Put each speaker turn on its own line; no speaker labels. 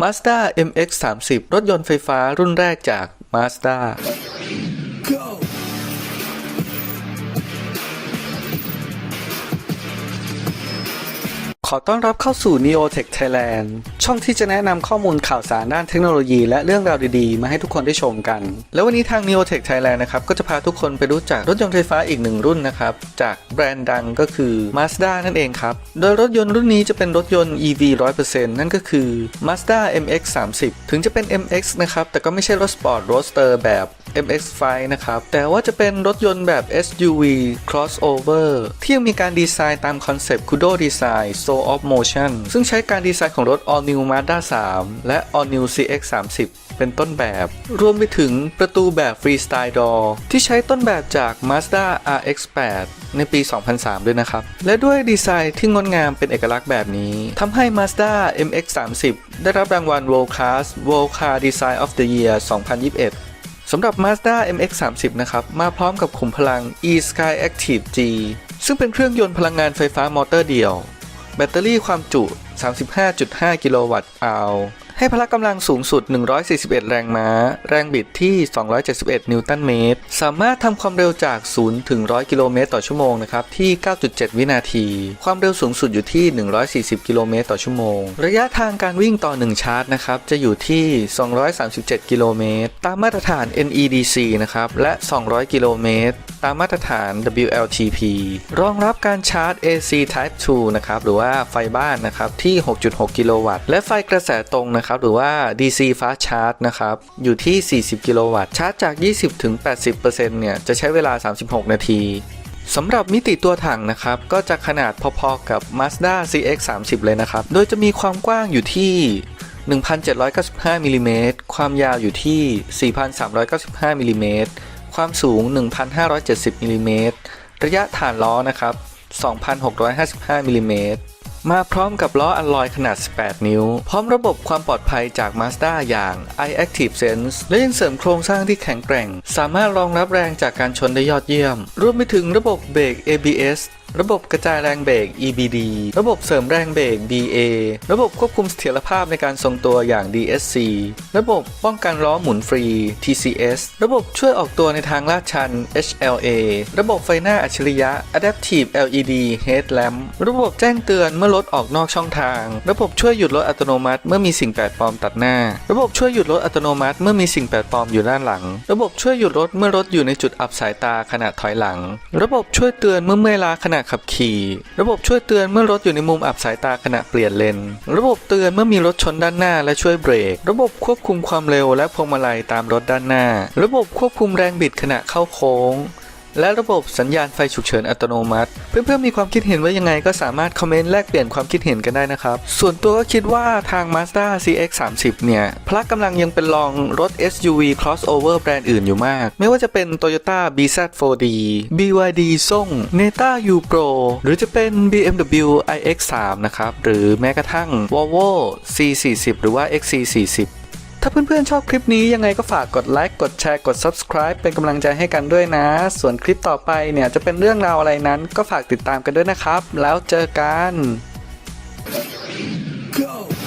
Mazda MX-30 รถยนต์ไฟฟ้ารุ่นแรกจาก Mazda ขอต้อนรับเข้าสู่ Neotech Thailand ช่องที่จะแนะนำข้อมูลข่าวสารด้านเทคโนโลยีและเรื่องราวดีๆ มาให้ทุกคนได้ชมกัน แล้ววันนี้ทาง Neotech Thailand นะครับก็จะพาทุกคนไปรู้จักรถยนต์ไฟฟ้าอีกหนึ่งรุ่นนะครับ จากแบรนด์ดังก็คือ Mazda นั่นเองครับ โดยรถยนต์รุ่นนี้จะเป็นรถยนต์ EV 100%นั่นก็คือ Mazda MX-30 ถึงจะเป็น MX นะครับแต่ก็ไม่ใช่รถสปอร์ตโรสเตอร์แบบ MX-5 นะครับ แต่ว่าจะเป็นรถยนต์แบบ SUV crossover ที่ยังมีการดีไซน์ตามคอนเซปต์ Kudo Design Soul of Motion ซึ่งใช้การดีไซน์ของรถ All New Mazda 3 และ All New CX-30 เป็นต้นแบบ รวมไปถึงประตูแบบ Freestyle Door ที่ใช้ต้นแบบจาก Mazda RX-8 ในปี 2003 ด้วยนะครับ และด้วยดีไซน์ที่งดงามเป็นเอกลักษณ์แบบนี้ทำให้ Mazda MX-30 ได้รับรางวัล World Class World Car Design of the Year 2021 สำหรับ Mazda MX-30 นะครับ มาพร้อมกับขุมพลัง e-Sky Active G ซึ่งเป็นเครื่องยนต์พลังงานไฟฟ้ามอเตอร์เดี่ยว แบตเตอรี่ความจุ 35.5 กิโลวัตต์อาว ให้พละกำลังสูงสุด 141 แรงม้า แรงบิดที่ 271 นิวตันเมตร สามารถทำความเร็วจาก 0 ถึง 100 กิโลเมตรต่อชั่วโมงนะครับที่ 9.7 วินาที ความเร็วสูงสุดอยู่ที่ 140 กิโลเมตรต่อชั่วโมง ระยะทางการวิ่งต่อ 1 ชาร์จนะครับจะอยู่ที่ 237 กิโลเมตร ตามมาตรฐาน NEDC นะครับและ 200 กิโลเมตร ตามมาตรฐาน WLTP รองรับการชาร์จ AC Type 2 นะครับหรือว่าไฟบ้านนะครับที่ 6.6 กิโลวัตต์และไฟกระแสตรงนะครับหรือว่า DC Fast Charge นะครับ อยู่ที่ 40 กิโลวัตต์ ชาร์จจาก 20ถึง80%เนี่ย จะใช้เวลา 36 นาทีสำหรับมิติตัวถังนะครับ ก็จะขนาดพอๆกับ Mazda CX-30 เลยนะครับ โดยจะมีความกว้างอยู่ที่ 1,795มิลลิเมตรความยาวอยู่ที่ 4,395มิลลิเมตรความสูง 1,570มิลลิเมตรระยะฐานล้อนะครับ 2,655มิลลิเมตร มาพร้อมกับล้ออัลลอยขนาด 18 นิ้ว พร้อมระบบความปลอดภัยจาก Mazda อย่าง iActive Sense และยังเสริมโครงสร้างที่แข็งแกร่ง สามารถรองรับแรงจากการชนได้ยอดเยี่ยม รวมไปถึงระบบเบรก ABS ระบบกระจายแรงเบรก EBD ระบบเสริมแรงเบรก DA ระบบควบคุมเสถียรภาพในการทรงตัวอย่าง DSC ระบบป้องกันล้อหมุนฟรี TCS ระบบช่วยออกตัวในทางลาดชัน HLA ระบบไฟหน้าอัจฉริยะ Adaptive LED Headlamp ระบบแจ้งเตือนเมื่อรถออกนอกช่องทาง ระบบช่วยหยุดรถอัตโนมัติเมื่อมีสิ่งแปลกปลอมตัดหน้า ระบบช่วยหยุดรถอัตโนมัติเมื่อมีสิ่งแปลกปลอมอยู่ด้านหลัง ระบบช่วยหยุดรถเมื่อรถอยู่ในจุดอับสายตาขณะถอยหลัง ระบบช่วยเตือนเมื่อเมื่อยล้าขณะะขับขี่ ระบบช่วยเตือนเมื่อรถอยู่ในมุมอับสายตาขณะเปลี่ยนเลน ระบบเตือนเมื่อมีรถชนด้านหน้าและช่วยเบรก ระบบควบคุมความเร็วและพวงมาลัยตามรถด้านหน้า ระบบควบคุมแรงบิดขณะเข้าโค้ง และระบบสัญญาณไฟฉุกเฉินอัตโนมัติ เพื่อนๆมีความคิดเห็นว่ายังไงก็สามารถคอมเมนต์แลกเปลี่ยนความคิดเห็นกันได้นะครับ ส่วนตัวก็คิดว่าทาง Mazda CX-30 เนี่ยพละกำลังยังเป็นรองรถ SUV crossover แบรนด์อื่นอยู่มาก ไม่ว่าจะเป็น Toyota BZ4D BYD ส่ง Neta U Pro หรือจะเป็น BMW iX3 นะครับ หรือแม้กระทั่ง Volvo C40 หรือว่า XC40 ถ้าเพื่อนๆชอบคลิปนี้ยังไงก็ฝากกดไลค์กดแชร์กด subscribe เป็นกำลังใจให้กันด้วยนะ ส่วนคลิปต่อไปเนี่ยจะเป็นเรื่องราวอะไรนั้น ก็ฝากติดตามกันด้วยนะครับ แล้วเจอกัน
go.